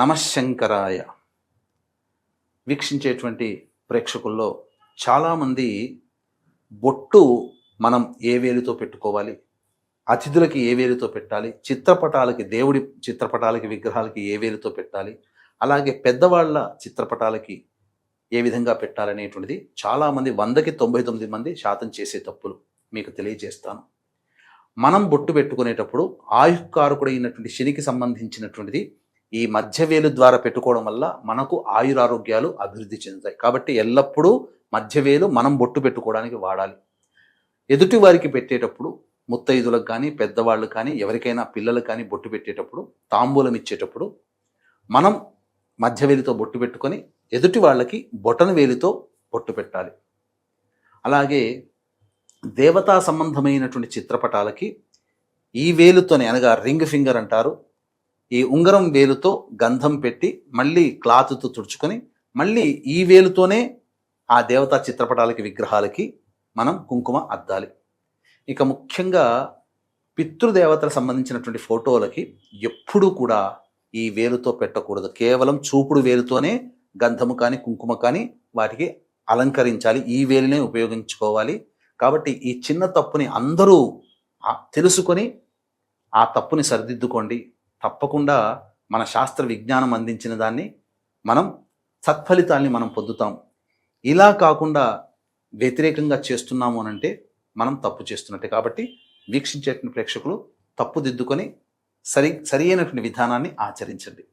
నమశంకరాయ. వీక్షించేటువంటి ప్రేక్షకుల్లో చాలామంది బొట్టు మనం ఏ వేలితో పెట్టుకోవాలి? అతిథులకి ఏ వేలితో పెట్టాలి? చిత్రపటాలకి దేవుడి చిత్రపటాలకి విగ్రహాలకి ఏ వేలితో పెట్టాలి? అలాగే పెద్దవాళ్ళ చిత్రపటాలకి ఏ విధంగా పెట్టాలనేటువంటిది చాలామంది వందకి తొంభై తొమ్మిది మంది శాతం చేసే తప్పులు మీకు తెలియజేస్తాను. మనం బొట్టు పెట్టుకునేటప్పుడు ఆయుకారకుడైనటువంటి శనికి సంబంధించినటువంటిది ఈ మధ్యవేలు ద్వారా పెట్టుకోవడం వల్ల మనకు ఆయురారోగ్యాలు అభివృద్ధి చెందుతాయి. కాబట్టి ఎల్లప్పుడూ మధ్యవేలు మనం బొట్టు పెట్టుకోవడానికి వాడాలి. ఎదుటి వారికి పెట్టేటప్పుడు ముత్తైదులకు కానీ పెద్దవాళ్ళు కానీ ఎవరికైనా పిల్లలకు కానీ బొట్టు పెట్టేటప్పుడు తాంబూలం ఇచ్చేటప్పుడు మనం మధ్యవేలితో బొట్టు పెట్టుకొని ఎదుటి వాళ్ళకి బొటన వేలితో బొట్టు పెట్టాలి. అలాగే దేవతా సంబంధమైనటువంటి చిత్రపటాలకి ఈ వేలుతోనే అనగా రింగ్ ఫింగర్ అంటారు. ఈ ఉంగరం వేలుతో గంధం పెట్టి మళ్ళీ క్లాత్తో తుడుచుకొని మళ్ళీ ఈ వేలుతోనే ఆ దేవతా చిత్రపటాలకి విగ్రహాలకి మనం కుంకుమ అద్దాలి. ఇక ముఖ్యంగా పితృదేవతలకు సంబంధించినటువంటి ఫోటోలకి ఎప్పుడూ కూడా ఈ వేలుతో పెట్టకూడదు. కేవలం చూపుడు వేలుతోనే గంధము కానీ కుంకుమ కానీ వాటికి అలంకరించాలి. ఈ వేలునే ఉపయోగించుకోవాలి. కాబట్టి ఈ చిన్న తప్పుని అందరూ తెలుసుకొని ఆ తప్పుని సరిదిద్దుకోండి. తప్పకుండా మన శాస్త్ర విజ్ఞానం అందించిన దాన్ని మనం సత్ఫలితాల్ని మనం పొందుతాం. ఇలా కాకుండా వ్యతిరేకంగా చేస్తున్నాము అనంటే మనం తప్పు చేస్తున్నట్టే. కాబట్టి వీక్షించేటువంటి ప్రేక్షకులు తప్పు దిద్దుకొని సరి సరి అయినటువంటి విధానాన్ని ఆచరించండి.